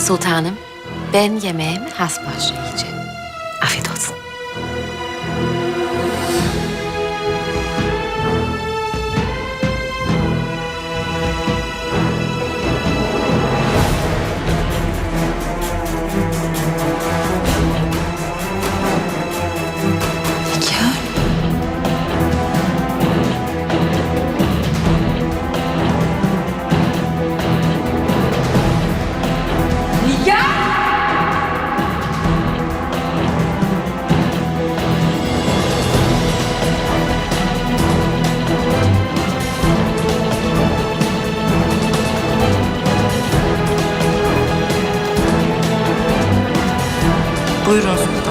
Sultanım, ben yemeğimi has başla yiyeceğim. Afiyet olsun. Buyurun sultanım.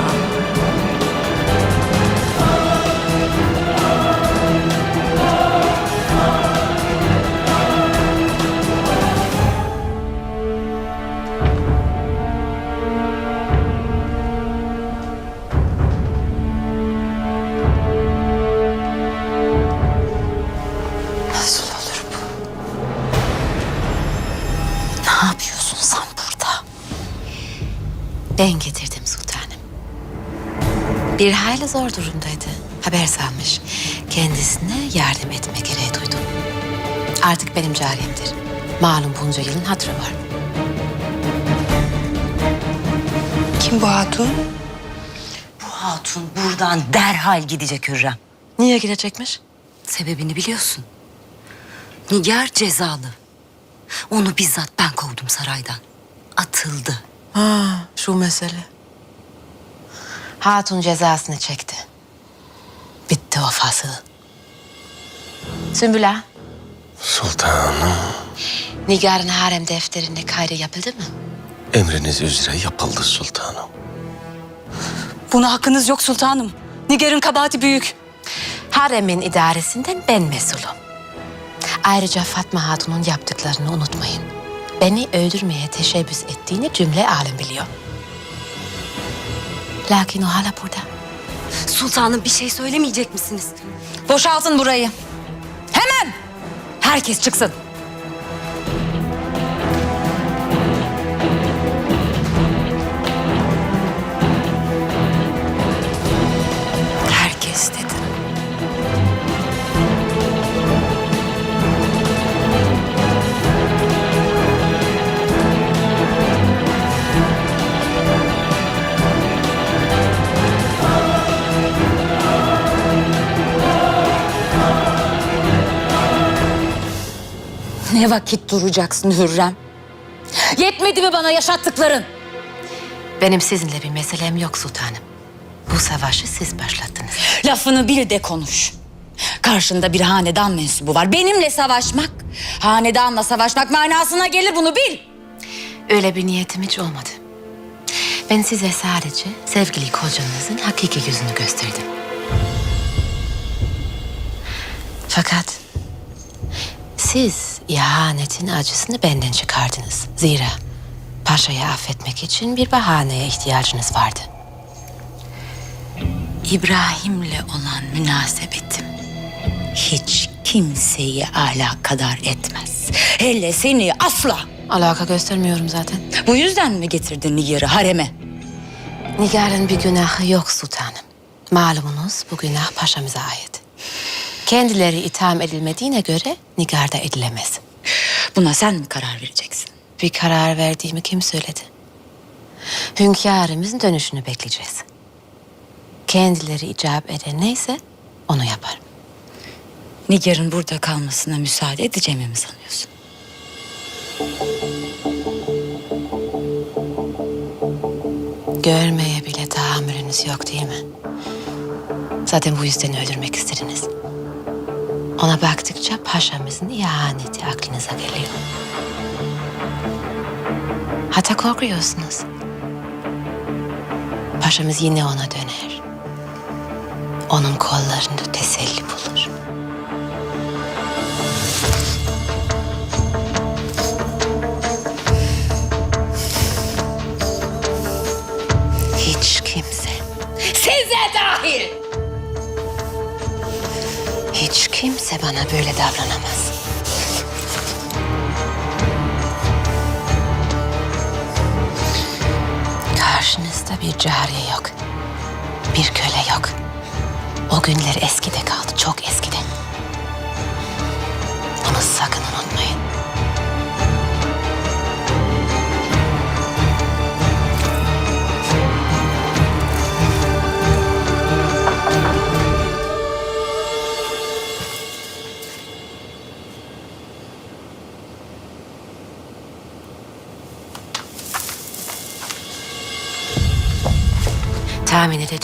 Zor durumdaydı. Haber salmış. Kendisine yardım etme gereği duydum. Artık benim cariyemdir. Malum bunca yılın hatırı var. Kim bu hatun? Bu hatun buradan derhal gidecek Hürrem. Niye gidecekmiş? Sebebini biliyorsun. Nigar cezalı. Onu bizzat ben kovdum saraydan. Atıldı. Ha, şu mesele. Hatun cezasını çekti. Bitti o fasıl. Sümbüla, Sultanım, Nigar'ın harem defterinde kaydı yapıldı mı? emriniz üzere yapıldı sultanım. Buna hakkınız yok sultanım. Nigar'ın kabahati büyük. Haremin idaresinden ben mesulum. Ayrıca Fatma Hatun'un yaptıklarını unutmayın. Beni öldürmeye teşebbüs ettiğini cümle alem biliyor. Lakin o hala burada. Sultanım bir şey söylemeyecek misiniz? Boşaltın burayı. Hemen! Herkes çıksın. Ne vakit duracaksın Hürrem? Yetmedi mi bana yaşattıkların? Benim sizinle bir meselem yok sultanım. Bu savaşı siz başlattınız. Lafını bil de konuş. Karşında bir hanedan mensubu var. Benimle savaşmak, hanedanla savaşmak manasına gelir bunu bil. Öyle bir niyetim hiç olmadı. Ben size sadece sevgili kocanızın hakiki yüzünü gösterdim. Fakat siz ihanetin acısını benden çıkardınız. Zira paşayı affetmek için bir bahaneye ihtiyacınız vardı. İbrahim'le olan münasebetim hiç kimseyi alakadar etmez. Hele seni asla. Alaka göstermiyorum zaten. Bu yüzden mi getirdin Nigar'ı hareme? Nigar'ın bir günahı yok sultanım. Malumunuz bu günah paşamıza ait. Kendileri itham edilmediğine göre Nigar da edilemez. Buna sen mi karar vereceksin? Bir karar verdiğimi kim söyledi? Hünkârımızın dönüşünü bekleyeceğiz. Kendileri icap eden neyse onu yaparım. Nigar'ın burada kalmasına müsaade edeceğimi mi sanıyorsun? Görmeye bile tahammülünüz yok değil mi? Zaten bu yüzden öldürmek istediniz. Ona baktıkça paşamızın ihaneti aklınıza geliyor. Hatta korkuyorsunuz. Paşamız yine ona döner. Onun kollarında kimse bana böyle davranamaz. Karşınızda bir cariye yok. Bir köle yok. O günler eskide kaldı.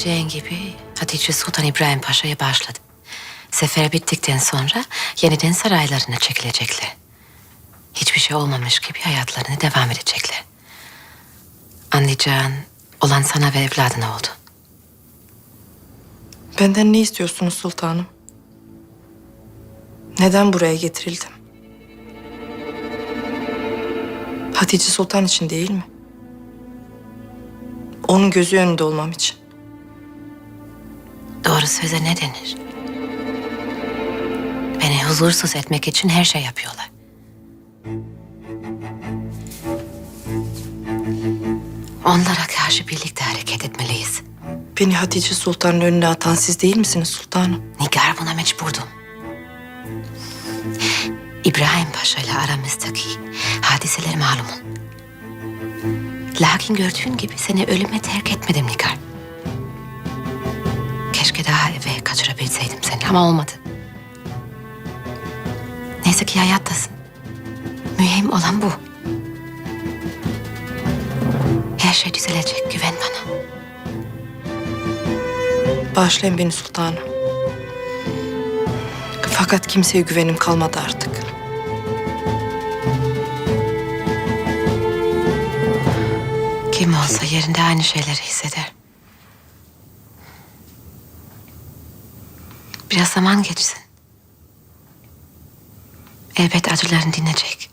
Tahmin edeceğin gibi Hatice Sultan İbrahim Paşa'ya başladı. Sefer bittikten sonra yeniden saraylarına çekilecekler. Hiçbir şey olmamış gibi hayatlarını devam edecekler. Anlayacağın olan sana ve evladına oldu. Benden ne istiyorsunuz sultanım? Neden buraya getirildim? Hatice Sultan için değil mi? Onun gözü önünde olmam için. Doğru söze ne denir? Beni huzursuz etmek için her şey yapıyorlar. Onlara karşı birlikte hareket etmeliyiz. Beni Hatice Sultan'ın önüne atan siz değil misiniz sultanım? Nigar buna mecburdum. İbrahim Paşa ile aramızdaki hadiseler malumun. Lakin gördüğün gibi seni ölüme terk etmedim Nigar. Keşke daha eve kaçırabilseydim seni ama olmadı. Neyse ki hayattasın. Mühim olan bu. Her şey düzelecek, güven bana. Bağışlayın beni sultanım. Fakat kimseye güvenim kalmadı artık. Kim olsa yerinde aynı şeyleri hisseder. Zaman geçsin. Elbet acıların dinecek.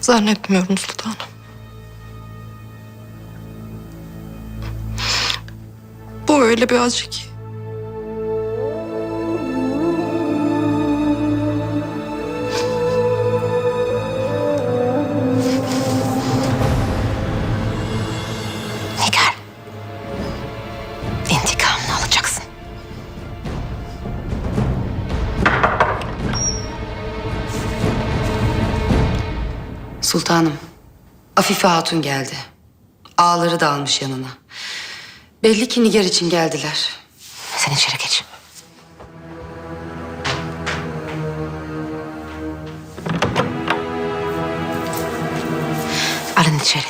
Zannetmiyorum sultanım. Bu öyle bir acı ki. Afife Hatun geldi. Ağları da almış yanına. Belli ki Nigar için geldiler. Sen içeri geç. Alın içeri.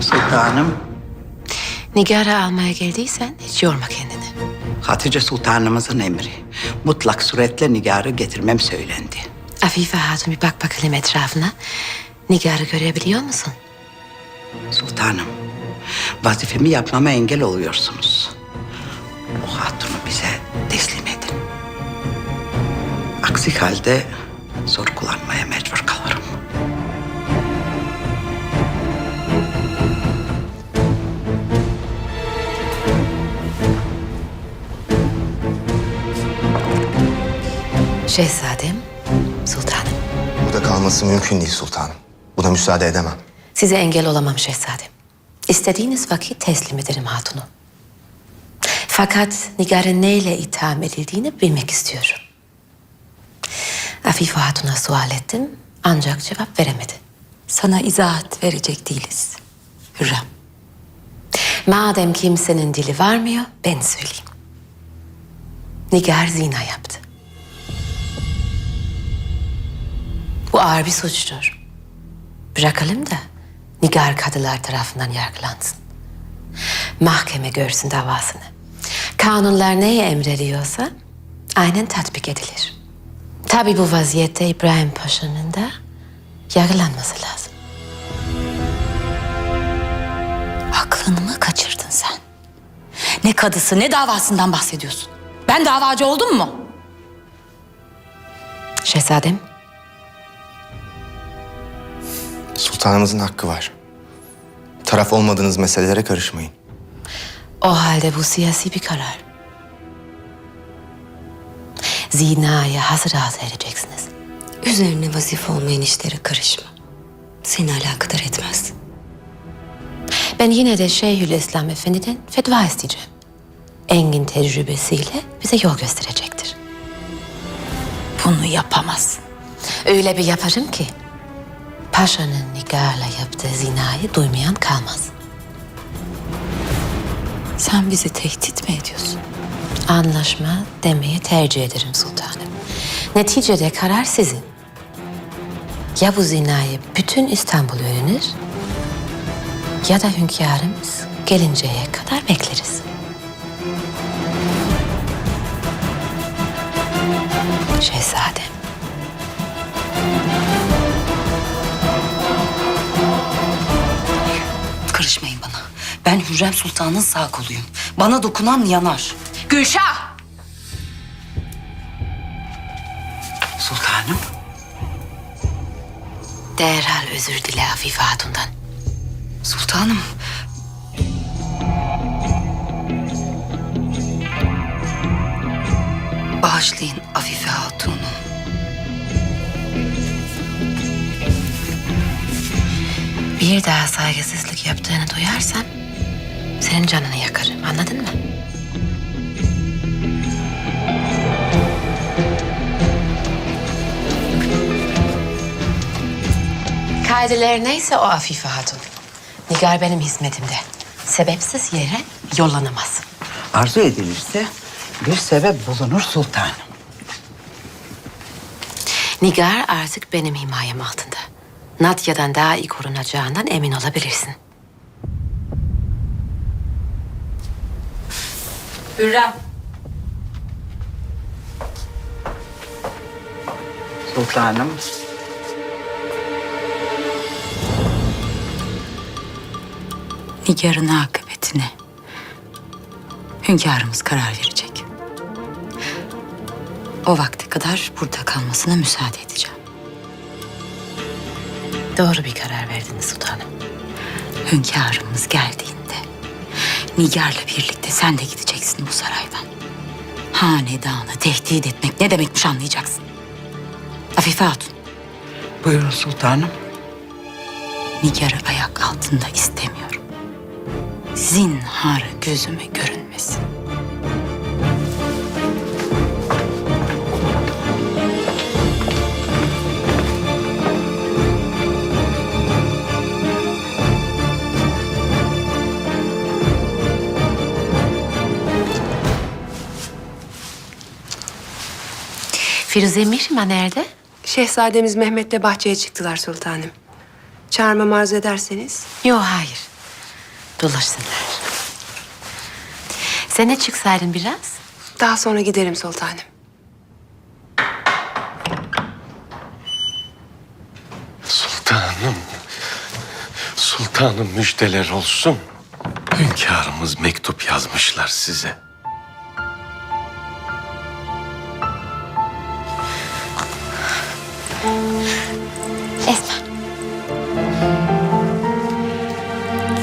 Sultanım, Nigar'ı almaya geldiysen hiç yorma kendini. Hatice Sultanımızın emri. Mutlak suretle Nigar'ı getirmem söylendi. Afife Hatun bir bak bakalım etrafına. Nigar'ı görebiliyor musun? Sultanım, vazifemi yapmama engel oluyorsunuz. O hatunu bize teslim edin. Aksi halde sorgulanmaya Şehzadem, sultanım. Burada kalması mümkün değil sultanım. Buna müsaade edemem. Size engel olamam şehzadem. İstediğiniz vakit teslim ederim hatunu. Fakat Nigar'ın neyle itham edildiğini bilmek istiyorum. Afife Hatun'a sual ettim ancak cevap veremedi. Sana izahat verecek değiliz. Hürrem. Madem kimsenin dili varmıyor ben söyleyeyim. Nigar zina yaptı. Bu ağır bir suçtur. Bırakalım da Nigar kadılar tarafından yargılansın. Mahkeme görsün davasını. Kanunlar neye emrediyorsa aynen tatbik edilir. Tabii bu vaziyette İbrahim Paşa'nın da yargılanması lazım. Aklını mı kaçırdın sen? Ne kadısı ne davasından bahsediyorsun? Ben davacı oldum mu? Şehzadem, Sultanımızın hakkı var. Taraf olmadığınız meselelere karışmayın. O halde bu siyasi bir karar. Zinaya hazır hazır edeceksiniz. Üzerine vazife olmayan işlere karışma. Seni alakadar etmez. Ben yine de Şeyhülislam Efendi'den fetva isteyeceğim. Engin tecrübesiyle bize yol gösterecektir. Bunu yapamazsın. Öyle bir yaparım ki paşanın Nigar'la yaptığı zinayı duymayan kalmaz. Sen bizi tehdit mi ediyorsun? Anlaşma demeyi tercih ederim sultanım. Neticede karar sizin. Ya bu zinayı bütün İstanbul öğrenir ya da hünkârımız gelinceye kadar bekleriz. Şehzadem. Karışmayın bana. Ben Hürrem Sultan'ın sağ koluyum. Bana dokunan yanar. Gülşah! Sultanım. Derhal özür dile Afife Hatun'dan. Sultanım. Bağışlayın Afife Hatun'u. Bir daha saygısızlık yaptığını duyarsam senin canını yakarım. Anladın mı? Kaideler neyse o Afife Hatun. Nigar benim hizmetimde. Sebepsiz yere yollanamaz. Arzu edilirse bir sebep bulunur sultanım. Nigar artık benim himayem altında. Natya'dan daha iyi korunacağından emin olabilirsin. Hürrem. Sultanım. Nigar'ın akıbetine hünkârımız karar verecek. O vakte kadar burada kalmasına müsaade edeceğim. Doğru bir karar verdiniz sultanım. Hünkârımız geldiğinde Nigar'la birlikte sen de gideceksin bu saraydan. Hanedanı tehdit etmek ne demekmiş anlayacaksın. Afife Hatun, Buyurun sultanım. Nigar'ı ayak altında istemiyorum. Zinhar gözüme görünmesin. Firuze Mihrimah nerede? Şehzademiz Mehmet'le bahçeye çıktılar sultanım. Çağırmamı arzu ederseniz. Yok hayır. Dolaşsınlar. Sen de çıksaydın biraz. Daha sonra giderim sultanım. Sultanım. Sultanım müjdeler olsun. Hünkârımız mektup yazmışlar size.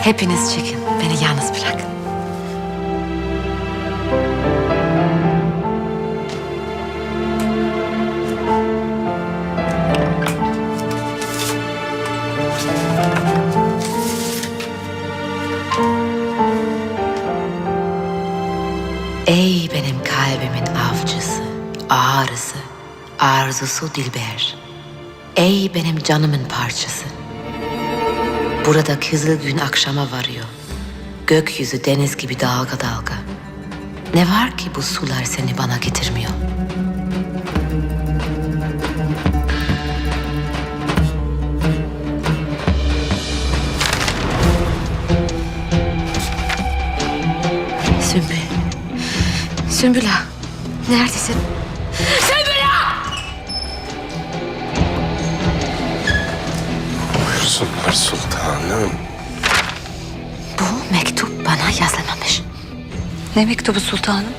Hepiniz çıkın. Beni yalnız bırakın. Ey benim kalbimin avcısı, ağrısı, arzusu dilber. Ey benim canımın parçası. Burada kızıl gün akşama varıyor. Gökyüzü deniz gibi dalga dalga. Ne var ki bu sular seni bana getirmiyor? Sümbül. Sümbül ağa, Neredesin? Buyursunlar sultanım. Bu mektup bana yazılmamış. Ne mektubu sultanım?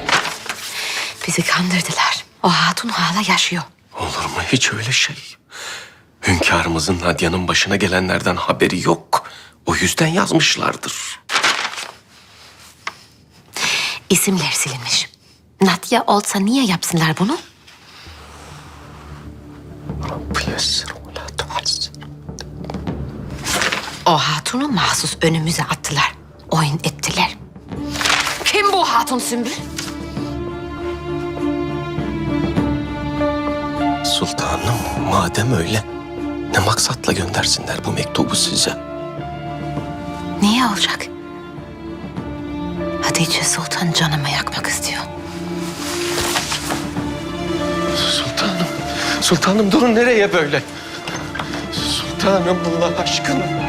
Bizi kandırdılar. O hatun hala yaşıyor. Olur mu hiç öyle şey? Hünkârımızın Nadia'nın başına gelenlerden haberi yok. O yüzden yazmışlardır. İsimler silinmiş. Nadia olsa niye yapsınlar bunu? Rabbi yessir O hatunu mahsus önümüze attılar. Oyun ettiler. Kim bu hatun Sümbül? Sultanım madem öyle ne maksatla göndersinler bu mektubu size? Niye olacak? Hatice Sultan canımı yakmak istiyor. Sultanım, sultanım durun nereye böyle? Sultanım Allah aşkına.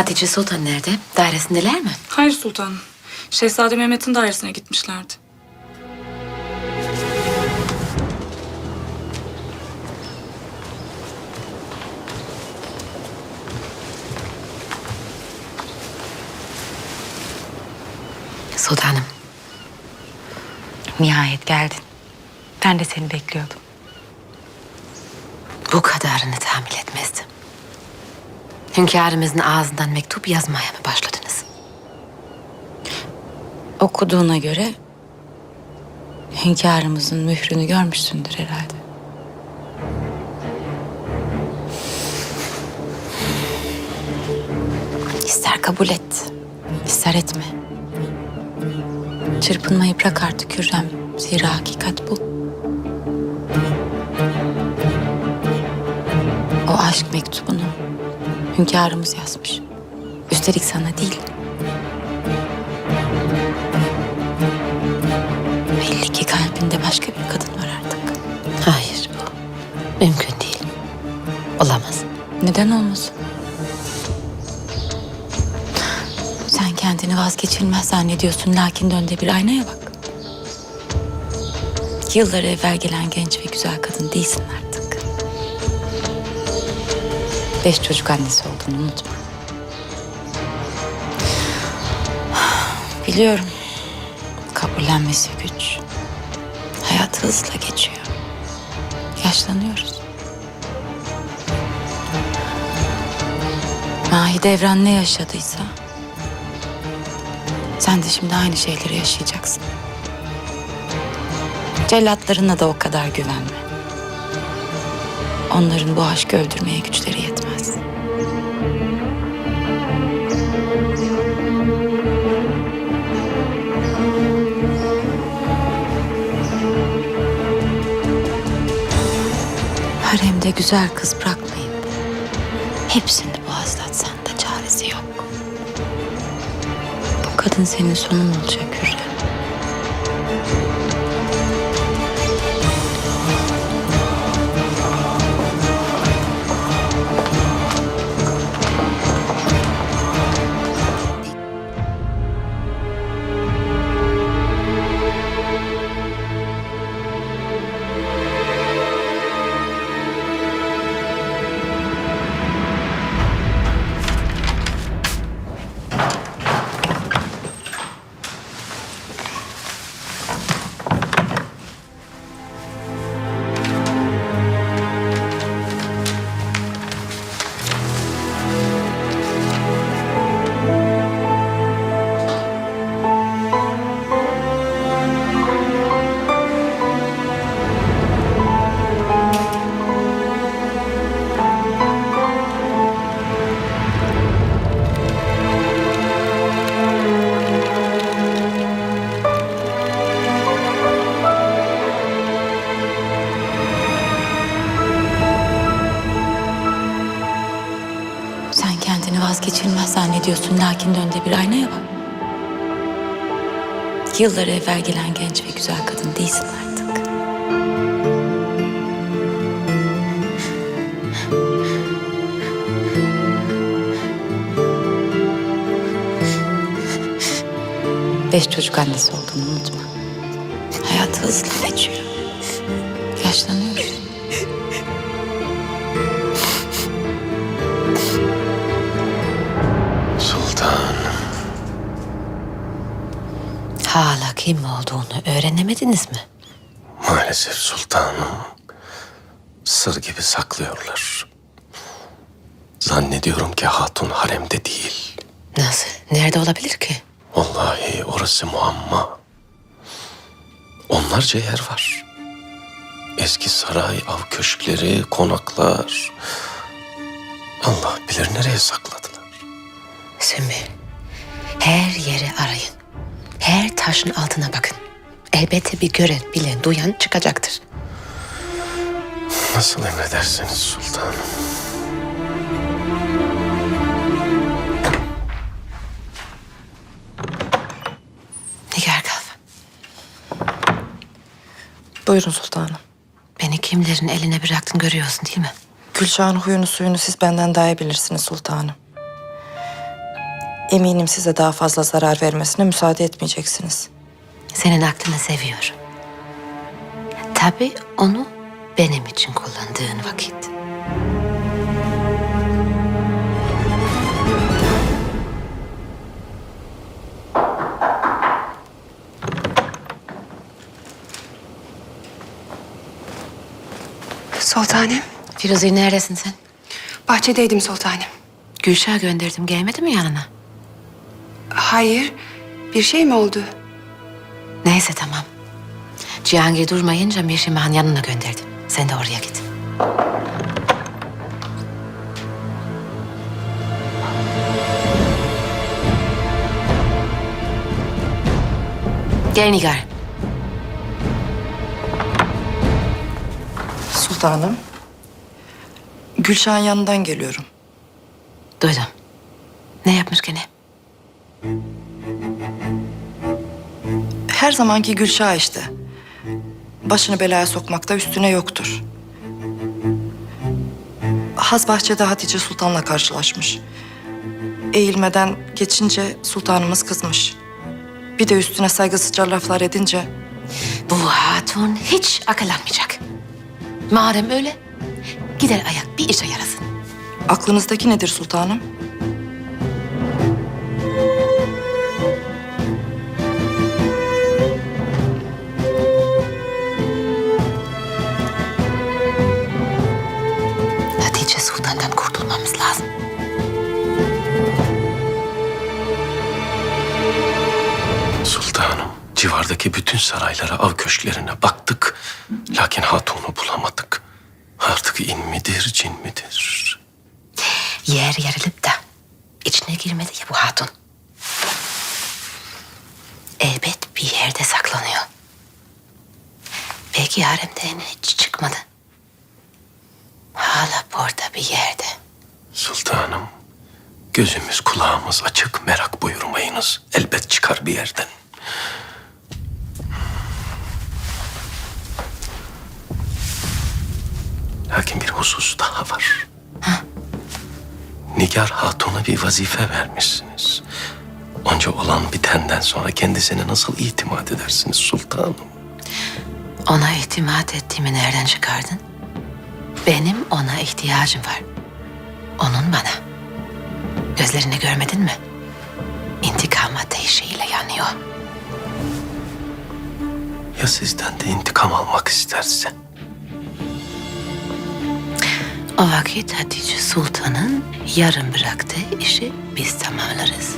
Hatice Sultan nerede? Dairesindeler mi? Hayır sultanım. Şehzade Mehmet'in dairesine gitmişlerdi. Sultanım. Nihayet geldin. Ben de seni bekliyordum. Bu kadarını tahammül etmezdim. Hünkârımızın ağzından mektup yazmaya mı başladınız? Okuduğuna göre hünkârımızın mührünü görmüşsündür herhalde. İster kabul et, ister etme. Çırpınmayı bırak artık Hürrem. Zira hakikat bu. O aşk mektubunu hünkârımız yazmış. Üstelik sana değil, Belli ki kalbinde başka bir kadın var artık. Hayır bu. Mümkün değil. Olamaz. Neden olmasın? Sen kendini vazgeçilmez zannediyorsun lakin dönde bir aynaya bak. Yıllar evvel gelen genç ve güzel kadın değilsin artık. Beş çocuk annesi olduğunu unutma. Biliyorum. Kabullenmesi güç. Hayat hızla geçiyor. Yaşlanıyoruz. Mahidevran ne yaşadıysa... ...sen de şimdi aynı şeyleri yaşayacaksın. Cellatlarına da o kadar güvenme. Onların bu aşkı öldürmeye güçleri yetmez. Haremde güzel kız bırakmayın. Hepsini boğazlatsan da çaresi yok. Bu kadın senin sonun olacak Hürrem. Lakin dönde bir aynaya bak. Yıllar evvel gelen genç ve güzel kadın değilsin artık. Beş çocuk annesi olduğunu unutma. Olduğunu öğrenemediniz mi? Maalesef sultanım. Sır gibi saklıyorlar. Zannediyorum ki hatun haremde değil. Nasıl? Nerede olabilir ki? Vallahi orası muamma. Onlarca yer var. Eski saray, av köşkleri, konaklar. Allah bilir nereye sakladılar. Sümbül, her yeri arayın. Taşın altına bakın. Elbette bir gören, bilen, duyan çıkacaktır. Nasıl emredersiniz sultanım. Nigar kalf, Buyurun sultanım. beni kimlerin eline bıraktın görüyorsun değil mi? Gülşah'ın huyunu suyunu siz benden daha iyi bilirsiniz sultanım. Eminim size daha fazla zarar vermesine müsaade etmeyeceksiniz. Senin aklını seviyorum. Tabii onu benim için kullandığın vakit. Sultanım. Firuze neredesin sen? Bahçedeydim sultanım. Gülşah gönderdim gelmedi mi yanına? Hayır. Bir şey mi oldu? Neyse tamam. Cihangir durmayınca Mirşimah'ın yanına gönderdim. Sen de oraya git. Gel Nigar. Sultanım. Gülşah'ın yanından geliyorum. Duydum. Ne yapmış gene? Her zamanki Gülşah işte. Başını belaya sokmakta üstüne yoktur. Haz bahçede Hatice Sultan'la karşılaşmış. Eğilmeden geçince sultanımız kızmış. Bir de üstüne saygısızca laflar edince Bu hatun hiç akıllanmayacak. Madem öyle, gider ayak bir işe yarasın. aklınızdaki nedir sultanım? Civardaki bütün saraylara, av köşklerine baktık. Lakin hatunu bulamadık. Artık in midir, cin midir? Yer yarılıp da içine girmedi ya bu hatun. Elbet bir yerde saklanıyor. Belki haremden hiç çıkmadı. Hala burada bir yerde. Sultanım, gözümüz kulağımız açık, merak buyurmayınız. Elbet çıkar bir yerden. Lakin bir husus daha var. Nigar Hatun'a bir vazife vermişsiniz. Onca olan bitenden sonra kendisine nasıl itimat edersiniz sultanım? Ona itimat ettiğimi nereden çıkardın? Benim ona ihtiyacım var. Onun bana. Gözlerini görmedin mi? İntikam ateşiyle yanıyor. Ya sizden de intikam almak isterse? O vakit Hatice Sultan'ın yarım bıraktığı işi biz tamamlarız.